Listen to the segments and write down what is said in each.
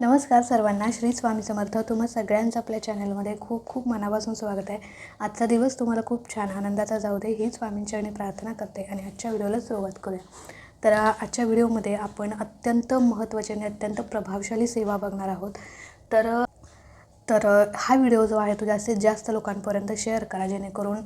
नमस्कार सर्वांना श्री स्वामी समर्थ. तुम्हा सगळ्यांचं आपल्या चॅनलमध्ये खूप खूप मनापासून स्वागत आहे. आजचा दिवस तुम्हाला खूप छान आनंदाचा जाऊ दे ही स्वामींच्याने प्रार्थना करते आणि आजच्या व्हिडिओला सुरुवात करूया. तर आजच्या व्हिडिओमध्ये आपण अत्यंत महत्त्वाची आणि अत्यंत प्रभावशाली सेवा बघणार आहोत. तर तर हा व्हिडिओ जो आहे तो जास्तीत जास्त लोकांपर्यंत शेअर करा जेणेकरून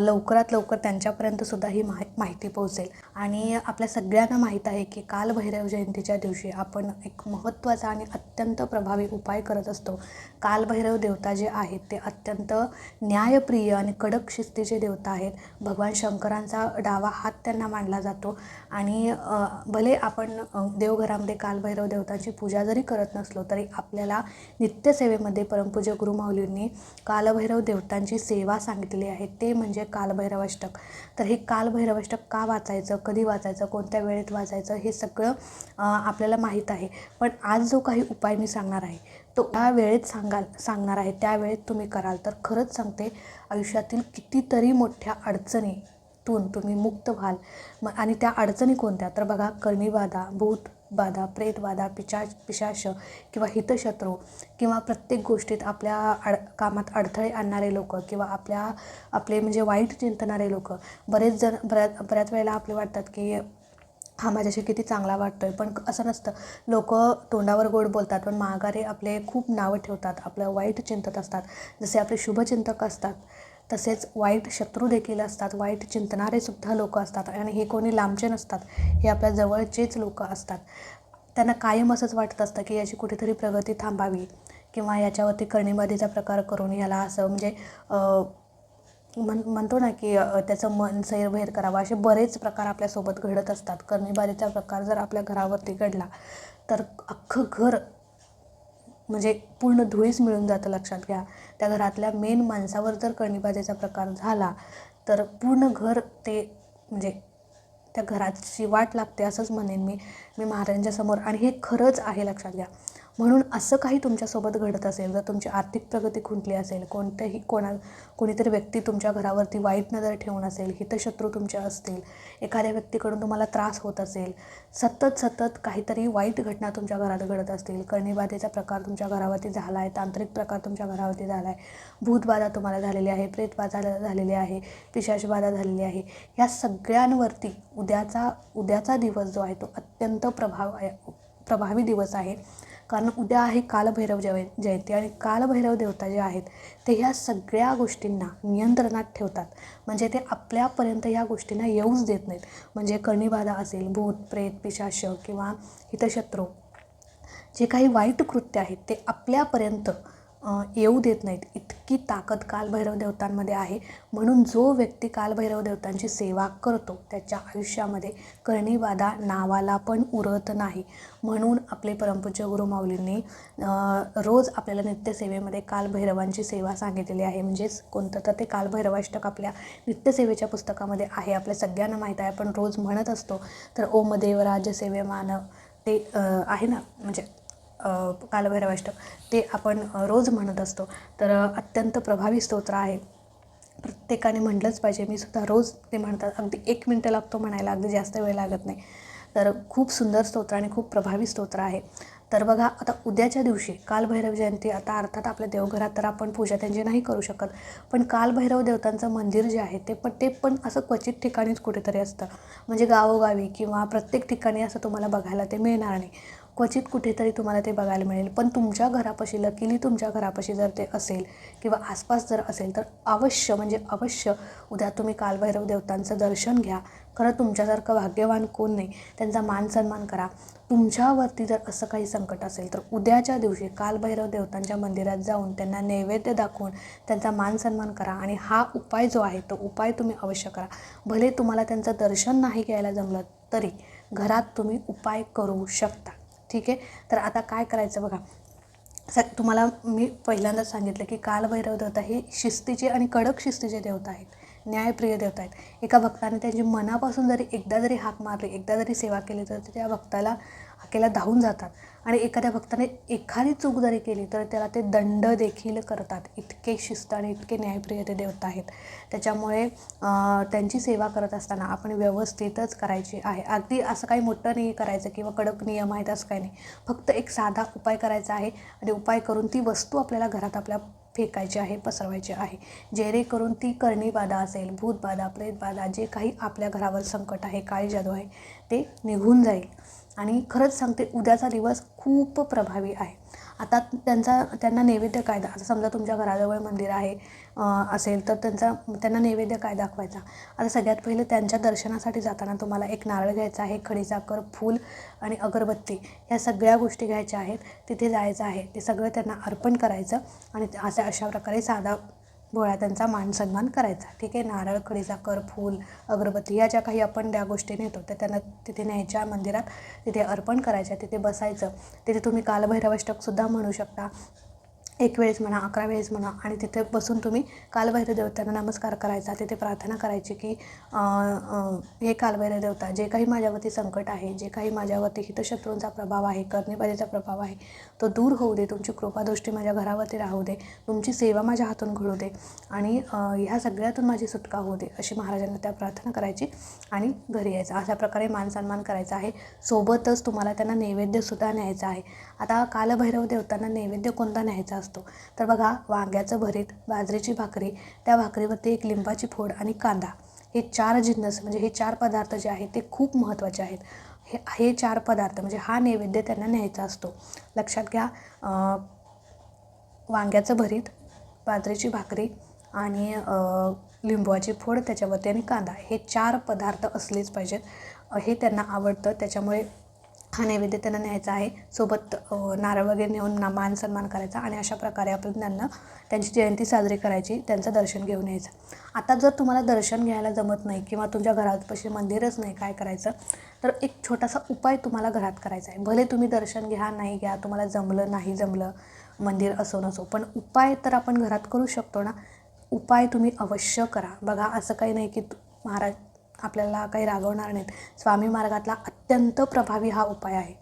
लवकरात लवकर त्यांच्यापर्यंतसुद्धा ही माहि माहिती पोहोचेल. आणि आपल्या सगळ्यांना माहीत आहे की कालभैरव जयंतीच्या दिवशी आपण एक महत्त्वाचा आणि अत्यंत प्रभावी उपाय करत असतो. कालभैरव देवता जे आहेत ते अत्यंत न्यायप्रिय आणि कडक शिस्तीचे देवता आहेत. भगवान शंकरांचा डावा हात त्यांना मांडला जातो. आणि भले आपण देवघरामध्ये कालभैरव देवतांची पूजा जरी करत नसलो तरी आपल्याला नित्यसेवेमध्ये परमपूज्य गुरुमाऊलींनी कालभैरव देवतांची सेवा सांगितली आहे. ते म्हणजे म्हणजे कालभैरवाष्टक. तर हे कालभैरवाष्टक का वाचायचं कधी वाचायचं कोणत्या वेळेत वाचायचं हे सगळं आपल्याला माहीत आहे. पण आज जो काही उपाय मी सांगणार आहे तो त्या वेळेत सांगाल सांगणार आहे त्या वेळेत तुम्ही कराल तर खरंच सांगते आयुष्यातील कितीतरी मोठ्या अडचणीतून तुम्ही मुक्त व्हाल. मग आणि त्या अडचणी कोणत्या? तर बघा कर्णीबाधा भूत बाधा प्रेतबाधा पिशा पिशाच किंवा हितशत्रू किंवा प्रत्येक गोष्टीत आपल्या अड कामात अडथळे आणणारे लोक किंवा आपल्या आपले म्हणजे वाईट चिंतणारे लोक बरेच जण बऱ्याच बऱ्याच वेळेला आपले वाटतात की हा माझ्याशी किती चांगला वाटतो आहे पण असं नसतं. लोक तोंडावर गोड बोलतात पण माघारे आपले खूप नावं ठेवतात आपलं वाईट चिंतत असतात. जसे आपले शुभचिंतक असतात तसेच वाईट शत्रू देखील असतात वाईट चिंतणारे सुद्धा लोक असतात आणि हे कोणी लांबचे नसतात हे आपल्या जवळचेच लोक असतात. त्यांना कायम असंच वाटत असतं की याची कुठेतरी प्रगती थांबावी किंवा याच्यावरती कर्णीबाधीचा प्रकार करून याला असं म्हणजे मन म्हण म्हणतो ना की त्याचं मन सैरभैर करावं. असे बरेच प्रकार आपल्यासोबत घडत असतात. कर्णीबाधीचा प्रकार जर आपल्या घरावरती घडला तर अख्खं घर म्हणजे पूर्ण धुळीस मिळून जातं लक्षात घ्या. त्या घरातल्या मेन माणसावर जर कर्णीबाधीचा प्रकार झाला तर पूर्ण घर ते म्हणजे त्या घराची वाट लागते असंच म्हणेन मी. मी महाराजांच्या समोर. आणि हे खरंच आहे लक्षात घ्या. म्हणून असं काही तुमच्यासोबत घडत असेल जर तुमची आर्थिक प्रगती खुंटली असेल कोणत्याही कोणा कोणीतरी व्यक्ती तुमच्या घरावरती वाईट नजर ठेवून असेल हितशत्रू तुमच्या असतील एखाद्या व्यक्तीकडून तुम्हाला त्रास होत असेल सतत सतत काहीतरी वाईट घटना तुमच्या घरात घडत असतील कर्णीबाधेचा प्रकार तुमच्या घरावरती झाला आहे तांत्रिक प्रकार तुमच्या घरावरती झाला आहे भूतबाधा तुम्हाला झालेली आहे प्रेतबाधा झालेली आहे पिशाचबाधा झालेली आहे या सगळ्यांवरती उद्याचा उद्याचा दिवस जो आहे तो अत्यंत प्रभाव आहे प्रभावी दिवस आहे. कारण उद्या आहे कालभैरव जय जयंती आणि कालभैरव देवता जे आहेत ते ह्या सगळ्या गोष्टींना नियंत्रणात ठेवतात. म्हणजे ते आपल्यापर्यंत ह्या गोष्टींना येऊच देत नाहीत. म्हणजे कर्णीबाधा असेल भूत प्रेत पिशाश किंवा हितशत्रू जे काही वाईट कृत्य आहेत ते आपल्यापर्यंत येऊ देत नाहीत. इतकी ताकद कालभैरव देवतांमध्ये आहे. म्हणून जो व्यक्ती कालभैरव देवतांची सेवा करतो त्याच्या आयुष्यामध्ये कर्णीबाधा नावाला पण उरत नाही. म्हणून आपले परमपूज्य गुरु माऊलींनी रोज आपल्याला नित्यसेवेमध्ये कालभैरवांची सेवा सांगितलेली आहे. म्हणजेच कोणतं? तर ते कालभैरवाष्टक आपल्या नित्यसेवेच्या पुस्तकामध्ये आहे. आपल्या सगळ्यांना माहीत आहे. आपण रोज म्हणत असतो तर ओम देव राज्यसेवेमान ते आहे ना? म्हणजे कालभैरवाष्टक ते आपण रोज म्हणत असतो. तर अत्यंत प्रभावी स्तोत्र आहे. प्रत्येकाने म्हटलंच पाहिजे. मी सुद्धा रोज ते म्हणतात. अगदी एक मिनटं लागतो म्हणायला. अगदी जास्त वेळ लागत नाही. तर खूप सुंदर स्तोत्र आणि खूप प्रभावी स्तोत्र आहे. तर बघा आता उद्याच्या दिवशी कालभैरव जयंती आता अर्थात आपल्या देवघरात तर आपण पूजा त्यांची नाही करू शकत. पण कालभैरव देवतांचं मंदिर जे आहे ते पण ते पण असं क्वचित ठिकाणीच कुठेतरी असतं. म्हणजे गावोगावी किंवा प्रत्येक ठिकाणी असं तुम्हाला बघायला ते मिळणार नाही. क्वचित कुठेतरी तुम्हाला ते बघायला मिळेल. पण तुमच्या घरापाशी लकीली तुमच्या घरापाशी जर ते असेल किंवा आसपास जर असेल तर अवश्य म्हणजे अवश्य उद्या तुम्ही कालभैरव देवतांचं दर्शन घ्या. खरं तुमच्यासारखं भाग्यवान कोण नाही त्यांचा मान सन्मान करा. तुमच्यावरती जर असं काही संकट असेल तर उद्याच्या दिवशी कालभैरव देवतांच्या मंदिरात जाऊन त्यांना नैवेद्य दाखवून त्यांचा मान सन्मान करा. आणि हा उपाय जो आहे तो उपाय तुम्ही अवश्य करा. भले तुम्हाला त्यांचं दर्शन नाही घ्यायला जमलं तरी घरात तुम्ही उपाय करू शकता. ठीक आहे? तर आता काय करायचं बघा. स तुम्हाला मी पहिल्यांदाच सांगितलं की कालभैरव देवता हे शिस्तीचे आणि कडक शिस्तीचे देवता आहेत. न्यायप्रिय देवता आहेत. एका भक्ताने त्यांची मनापासून जरी एकदा जरी हाक मारली एकदा जरी सेवा केली तर ते त्या भक्ताला हाकेला धावून जातात. आणि एखाद्या भक्ताने एखादी चूक जरी केली तर त्याला ते दंड देखील करतात. इतके शिस्त आणि इतके न्यायप्रिय ते देवता आहेत. त्याच्यामुळे त्यांची सेवा करत असताना आपण व्यवस्थितच करायची आहे. अगदी असं काही मोठं नाही करायचं किंवा कडक नियम आहेत असं काही नाही. फक्त एक साधा उपाय करायचा आहे आणि उपाय करून ती वस्तू आपल्याला घरात आपल्या फेकायची आहे पसरवायची आहे. जेणेकरून ती कर्णीबाधा असेल भूतबाधा प्रेतबाधा जे काही आपल्या घरावर संकट आहे काळी जादू आहे ते निघून जाईल. आणि खरंच सांगते उद्याचा दिवस खूप प्रभावी आहे. आता त्यांचा त्यांना नैवेद्य काय आता समजा तुमच्या घराजवळ मंदिर आहे असेल तर त्यांचा त्यांना नैवेद्य काय दाखवायचा? आता सगळ्यात पहिले त्यांच्या दर्शनासाठी जाताना तुम्हाला एक नारळ घ्यायचा आहे खडीसाखर फूल आणि अगरबत्ती ह्या सगळ्या गोष्टी घ्यायच्या आहेत. तिथे जायचं आहे ते सगळं त्यांना अर्पण करायचं आणि अशा अशा प्रकारे साधा भोळा त्यांचा मान सन्मान करायचा. ठीक आहे? नारळ खडीसाखर फूल अगरबत्ती या ज्या काही आपण त्या गोष्टी नेतो त्या त्यांना तिथे न्यायच्या मंदिरात तिथे अर्पण करायच्या तिथे बसायचं. तिथे तुम्ही कालभैरवाष्टकसुद्धा म्हणू शकता. एक वेळेस म्हणा अकरा वेळेस म्हणा आणि तिथे बसून तुम्ही कालभैरव देवतांना नमस्कार करायचा. तिथे प्रार्थना करायची की हे कालभैरव देवता जे काही माझ्यावरती संकट आहे जे काही माझ्यावरती हितशत्रूंचा प्रभाव आहे करणीबाजीचा प्रभाव आहे तो दूर होऊ दे तुमची कृपादृष्टी माझ्या घरावरती राहू दे तुमची सेवा माझ्या हातून घडू दे आणि ह्या सगळ्यातून माझी सुटका होऊ दे अशी महाराजांना त्या प्रार्थना करायची आणि घरी यायचं. अशा प्रकारे मानसन्मान करायचा आहे. सोबतच तुम्हाला त्यांना नैवेद्यसुद्धा न्यायचा आहे. आता कालभैरव देवतांना नैवेद्य कोणता न्यायचा असतो? तर बघा वांग्याचं भरीत बाजरीची भाकरी त्या भाकरीवरती एक लिंबाची फोड आणि कांदा. हे चार जिन्नस म्हणजे हे चार पदार्थ जे आहेत ते खूप महत्त्वाचे आहेत. हे हे चार पदार्थ म्हणजे हा नैवेद्य त्यांना न्यायचा असतो. लक्षात घ्या वांग्याचं भरीत बाजरीची भाकरी आणि अ, फोड त्याच्यावरती आणि कांदा. हे चार पदार्थ असलेच पाहिजेत. हे त्यांना आवडतं त्याच्यामुळे हा नैवेद्य त्यांना न्यायचा आहे. सोबत नारळ वगैरे नेऊन ना मान सन्मान करायचा आणि अशा प्रकारे आपण त्यांना त्यांची जयंती साजरी करायची त्यांचं दर्शन घेऊन यायचं. आता जर तुम्हाला दर्शन घ्यायला जमत नाही किंवा तुमच्या घरापाशी मंदिरच नाही काय करायचं तर एक छोटासा उपाय तुम्हाला घरात करायचा आहे. भले तुम्ही दर्शन घ्या नाही घ्या तुम्हाला जमलं नाही जमलं मंदिर असो नसो पण उपाय तर आपण घरात करू शकतो ना. उपाय तुम्ही अवश्य करा. बघा असं काही नाही की महाराज आपल्याला काही रागवणार नाहीत. स्वामी मार्गातला अत्यंत प्रभावी हा उपाय आहे.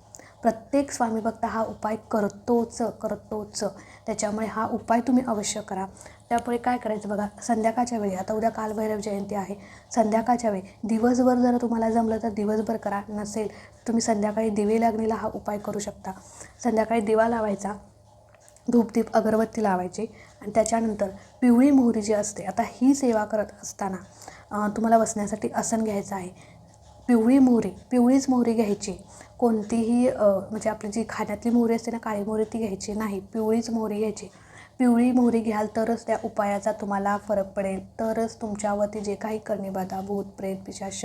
प्रत्येक स्वामी भक्त हा उपाय करतोच करतोच. त्याच्यामुळे हा उपाय तुम्ही अवश्य करा. त्यापुढे काय करायचं बघा? संध्याकाळच्या वेळी आता उद्या कालभैरव जयंती आहे. संध्याकाळच्या वेळी दिवसभर जर तुम्हाला जमलं तर दिवसभर करा. नसेल तुम्ही संध्याकाळी दिवे लागणीला हा उपाय करू शकता. संध्याकाळी दिवा लावायचा धूपदीप अगरबत्ती लावायची आणि त्याच्यानंतर पिवळी मोहरी जी असते आता ही सेवा करत असताना तुम्हाला बसण्यासाठी आसन घ्यायचं आहे. पिवळी मोहरी पिवळीच मोहरी घ्यायची. कोणतीही म्हणजे आपली जी खाण्यातली मोहरी असते ना काळी मोहरी ती घ्यायची नाही पिवळीच मोहरी घ्यायची. पिवळी मोहरी घ्याल तरच त्या उपायाचा तुम्हाला फरक पडेल. तरच तुमच्यावरती जे काही कर्णीबाधा भूत प्रेत पिशाश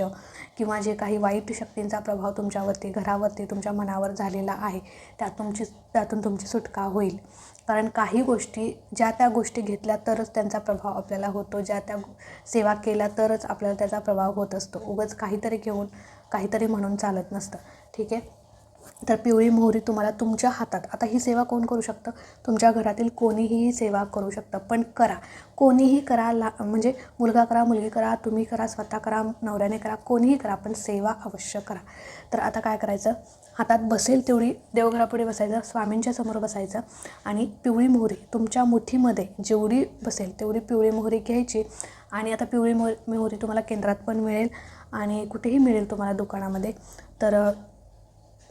किंवा जे काही वाईट शक्तींचा प्रभाव तुमच्यावरती घरावरती तुमच्या मनावर झालेला आहे त्यात तुमची त्यातून तुमची सुटका होईल. कारण काही गोष्टी ज्या त्या गोष्टी घेतल्या तरच त्यांचा प्रभाव आपल्याला होतो. ज्या त्या सेवा केल्या तरच आपल्याला त्याचा प्रभाव होत असतो. उगाच काहीतरी घेऊन काहीतरी म्हणून चालत नसतं. ठीक आहे? तर पिवळी मोहरी तुम्हाला तुमच्या हातात. आता ही सेवा कोण करू शकतं? तुमच्या घरातील कोणीही ही सेवा करू शकतं. पण करा. कोणीही करा ला म्हणजे मुलगा करा मुलगी करा तुम्ही करा स्वतः करा नवऱ्याने करा कोणीही करा पण सेवा अवश्य करा. तर आता काय करायचं? हातात बसेल तेवढी देवघरापुढे बसायचं स्वामींच्या समोर बसायचं आणि पिवळी मोहरी तुमच्या मुठीमध्ये जेवढी बसेल तेवढी पिवळी मोहरी घ्यायची आणि आता पिवळी मोह मोहरी तुम्हाला केंद्रात पण मिळेल आणि कुठेही मिळेल तुम्हाला दुकानामध्ये तर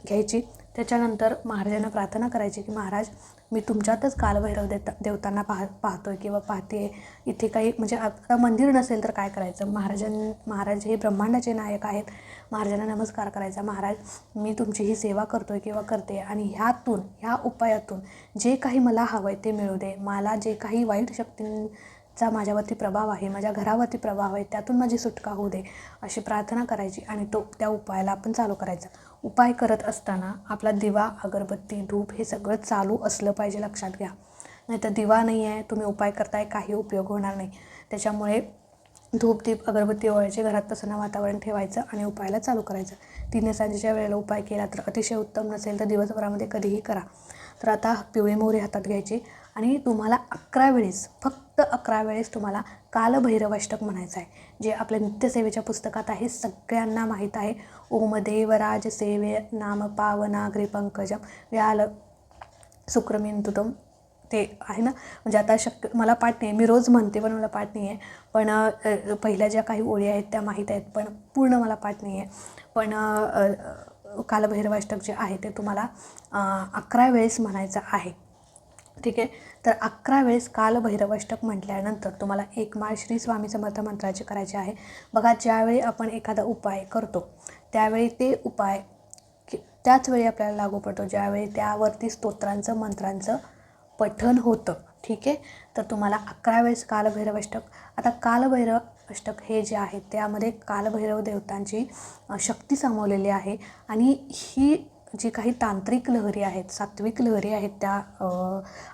घ्यायची. त्याच्यानंतर महाराजांना प्रार्थना करायची की महाराज मी तुमच्यातच कालभैरव देता देवतांना पाह पाहतो आहे किंवा पाहते. इथे काही म्हणजे आता मंदिर नसेल तर काय करायचं? महाराजां महाराज हे ब्रह्मांडाचे नायक आहेत. महाराजांना नमस्कार करायचा. महाराज मी तुमची ही सेवा करतो आहे किंवा करते आणि ह्यातून ह्या उपायातून जे काही मला हवं आहे ते मिळू दे. मला जे काही वाईट चा माझ्यावरती प्रभाव आहे माझ्या घरावरती प्रभाव आहे त्यातून माझी सुटका होऊ दे अशी प्रार्थना करायची आणि तो त्या उपायाला आपण चालू करायचा. उपाय करत असताना आपला दिवा अगरबत्ती धूप हे सगळं चालू असलं पाहिजे लक्षात घ्या. नाही तर दिवा नाही आहे तुम्ही उपाय करताय काही उपयोग होणार नाही. त्याच्यामुळे धूप दीप अगरबत्ती ओळायचे घरात प्रसन्न वातावरण ठेवायचं आणि उपायाला चालू करायचं. तिने सांजेच्या वेळेला उपाय केला तर अतिशय उत्तम नसेल तर दिवसभरामध्ये कधीही करा. तर आता पिवळी मोहरी हातात घ्यायची. आणि तुम्हाला अकरा वेळेस फक्त अकरा वेळेस तुम्हाला कालभैरवाष्टक म्हणायचं आहे. जे आपल्या नित्यसेवेच्या पुस्तकात आहे सगळ्यांना माहीत आहे. ओम देवराज सेवे नाम पावनाग्री पंकजम व्याल सुक्रमिंतुतम ते आहे ना? म्हणजे आता शक्य मला पाठ नाही मी रोज म्हणते पण मला पाठ नाही आहे पण पहिल्या ज्या काही ओळी आहेत त्या माहीत आहेत पण पूर्ण मला पाठ नाही आहे पण कालभैरवाष्टक जे आहे ते तुम्हाला अकरा वेळेस म्हणायचं आहे. ठीक आहे? तर अकरा वेळेस कालभैरवाष्टक म्हटल्यानंतर तुम्हाला एक माळ श्री स्वामी समर्थ मंत्राची करायची आहे. बघा ज्यावेळी आपण एखादा उपाय करतो त्यावेळी ते उपाय की त्याच वेळी आपल्याला लागू पडतो ज्यावेळी त्यावरती स्तोत्रांचं मंत्रांचं पठण होतं. ठीक आहे? तर तुम्हाला अकरा वेळेस कालभैरवष्टक. आता कालभैरव अष्टक हे जे आहे त्यामध्ये कालभैरव देवतांची शक्ती सामावलेली आहे आणि ही जी काही तांत्रिक लहरी आहेत सात्विक लहरी आहेत त्या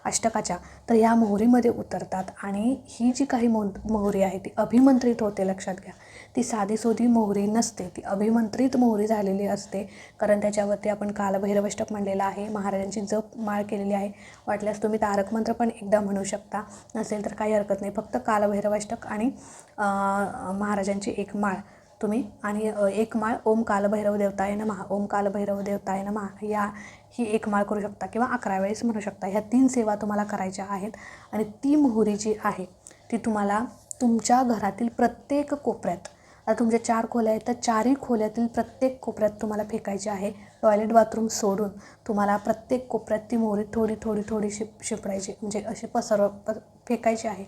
अष्टकाच्या तर ह्या मोहरीमध्ये उतरतात आणि ही जी काही मो मोहरी आहे ती अभिमंत्रित होते लक्षात घ्या. ती साधीसोधी मोहरी नसते ती अभिमंत्रित मोहरी झालेली असते कारण त्याच्यावरती आपण कालभैरवष्टक म्हणलेलं आहे महाराजांची जप माळ केलेली आहे. वाटल्यास तुम्ही तारक मंत्र पण एकदा म्हणू शकता नसेल तर काही हरकत नाही फक्त कालभैरवष्टक आणि महाराजांची एक माळ. तुम्ही. आणि एक माळ ओम कालभैरव देवताय नमहा ओम कालभैरव देवताय नमहा या ही एक माळ करू शकता किंवा अकरा वेळेस म्हणू शकता. ह्या तीन सेवा तुम्हाला करायच्या आहेत आणि ती मोहरी जी आहे ती तुम्हाला तुमच्या घरातील प्रत्येक कोपऱ्यात आता तुमच्या चार खोल्या आहेत तर चारही खोल्यातील प्रत्येक कोपऱ्यात तुम्हाला फेकायची आहे. टॉयलेट बाथरूम सोडून तुम्हाला प्रत्येक कोपऱ्यात ती मोहरी थोडी थोडी थोडी शिप शिपडायची. म्हणजे अशी पसरव प फेकायची आहे.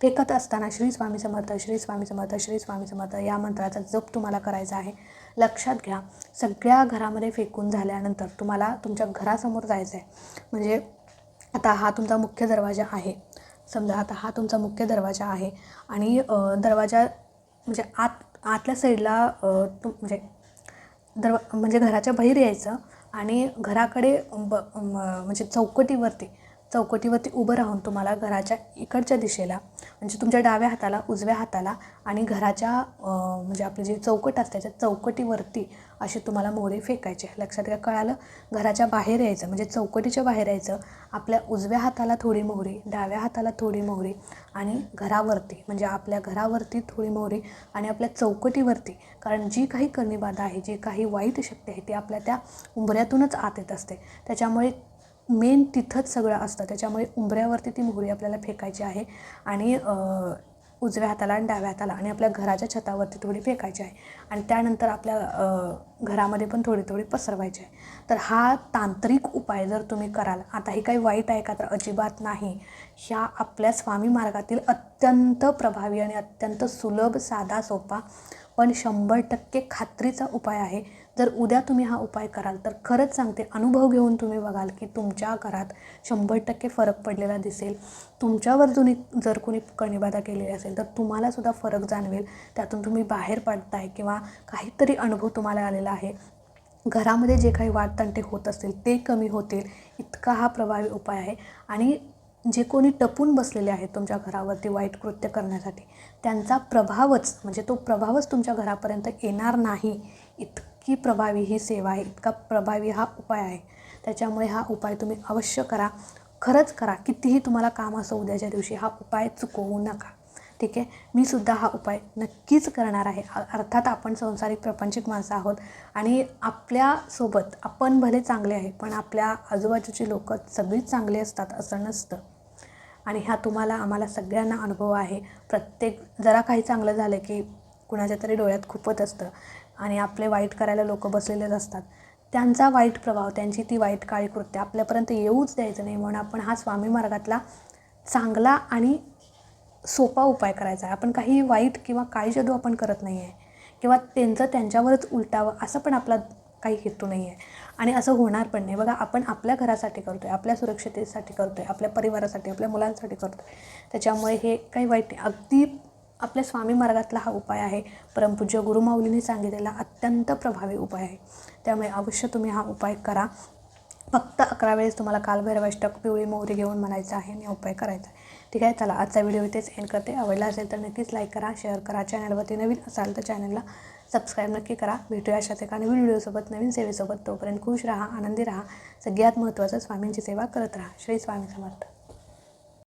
फेकत असताना श्री स्वामी समर्थ श्री स्वामी समर्थ श्री स्वामी समर्थ या मंत्राचा जप तुम्हाला करायचा आहे. लक्षात घ्या सगळ्या घरामध्ये फेकून झाल्यानंतर तुम्हाला तुमच्या घरासमोर जायचं आहे. म्हणजे आता हा तुमचा मुख्य दरवाजा आहे. समजा आता हा तुमचा मुख्य दरवाजा आहे आणि दरवाजा म्हणजे आत आतल्या साईडला तुम म्हणजे दरवा म्हणजे घराच्या बाहेर यायचं आणि घराकडे ब म- म्हणजे चौकटीवरती चौकटीवरती उभं राहून तुम्हाला घराच्या इकडच्या दिशेला म्हणजे तुमच्या डाव्या हाताला उजव्या हाताला आणि घराच्या म्हणजे आपली जी चौकट असते त्या चौकटीवरती असे तुम्हाला मोरे फेकायचे. लक्षात घ्या कळालं? घराच्या बाहेर यायचं म्हणजे चौकटीच्या बाहेर यायचं. आपल्या उजव्या हाताला थोडी मोहरी डाव्या हाताला थोडी मोहरी आणि घरावरती म्हणजे आपल्या घरावरती थोडी मोहरी आणि आपल्या चौकटीवरती. कारण जी काही करणीबाधा आहे जी काही वाईट शक्ती आहे ती आपल्या त्या उंबऱ्यातूनच आत येत असते. त्याच्यामुळे मेन तिथंच सगळं असतं. त्याच्यामुळे उंबऱ्यावरती ती मोहरी आपल्याला फेकायची आहे आणि उजव्या हाताला आणि डाव्या हाताला आणि आपल्या घराच्या छतावरती थोडी फेकायची आहे. आणि त्यानंतर आपल्या घरामध्ये पण थोडी थोडी पसरवायची आहे. तर हा तांत्रिक उपाय जर तुम्ही कराल आता हे काही वाईट आहे का तर अजिबात नाही. ह्या आपल्या स्वामी मार्गातील अत्यंत प्रभावी आणि अत्यंत सुलभ साधा सोपा पण शंभर टक्के खात्रीचा उपाय आहे. जर उद्या तुम्ही हा उपाय कराल तर खरंच सांगते अनुभव घेऊन तुम्ही बघाल की तुमच्या घरात शंभर टक्के फरक पडलेला दिसेल. तुमच्यावर जुनी जर कोणी कणिबाधा केलेली असेल तर तुम्हालासुद्धा फरक जाणवेल. त्यातून तुम्ही बाहेर पडताय किंवा काहीतरी अनुभव तुम्हाला आलेला आहे. घरामध्ये जे काही वादतंटे होत असतील ते कमी होतील. इतका हा प्रभावी उपाय आहे. आणि जे कोणी टपून बसलेले आहेत तुमच्या घरावरती वाईट कृत्य करण्यासाठी त्यांचा प्रभावच म्हणजे तो प्रभावच तुमच्या घरापर्यंत येणार नाही. इतकी प्रभावी ही सेवा आहे इतका प्रभावी हा उपाय आहे. त्याच्यामुळे हा उपाय तुम्ही अवश्य करा. खरंच करा. कितीही तुम्हाला काम असो उद्याच्या दिवशी हा उपाय चुकवू नका. ठीक आहे? मी सुद्धा हा उपाय नक्कीच करणार आहे. अर्थात आपण संसारिक प्रपंचिक माणसं आहोत आणि आपल्यासोबत आपण भले चांगले आहे पण आपल्या आजूबाजूची लोकं सगळीच चांगली असतात असं नसतं. आणि ह्या तुम्हाला आम्हाला सगळ्यांना अनुभव आहे. प्रत्येक जरा काही चांगलं झालं की कुणाच्या तरी डोळ्यात खुपत असतं आणि आपले वाईट करायला लोक बसलेलेच असतात. त्यांचा वाईट प्रभाव त्यांची ती वाईट काळी कृत्य आपल्यापर्यंत येऊच द्यायचं नाही म्हणून आपण हा स्वामी मार्गातला चांगला आणि सोपा उपाय करायचा आहे. आपण काही वाईट किंवा काळी जादू आपण करत नाही आहे किंवा त्यांचं त्यांच्यावरच उलटावं असं पण आपला काही हेतू नाही आहे आणि असं होणार पण नाही. बघा आपण आपल्या घरासाठी करतो आहे आपल्या सुरक्षितेसाठी करतो आहे आपल्या परिवारासाठी आपल्या मुलांसाठी करतो आहे त्याच्यामुळे हे काही वाईट नाही. अगदी आपल्या स्वामी मार्गातला हा उपाय आहे. परमपूज्य गुरुमाऊलीने सांगितलेला अत्यंत प्रभावी उपाय आहे. त्यामुळे अवश्य तुम्ही हा उपाय करा. फक्त अकरा वेळेस तुम्हाला कालभैरवाष्टक पिवळी मोहरी घेऊन म्हणायचं आहे आणि उपाय करायचा आहे. ठीक आहे चला आजचा व्हिडिओ इथेच एंड करते. आवडला असेल तर नक्कीच लाईक करा शेअर करा. चॅनलवरती नवीन असाल तर चॅनलला सबस्क्राईब नक्की करा. भेटूया अशाच एका नवीन व्हिडिओसोबत नवीन सेवेसोबत. तोपर्यंत खुश राहा आनंदी राहा. सगळ्यात महत्त्वाचं स्वामींची सेवा करत राहा. श्री स्वामी समर्थ.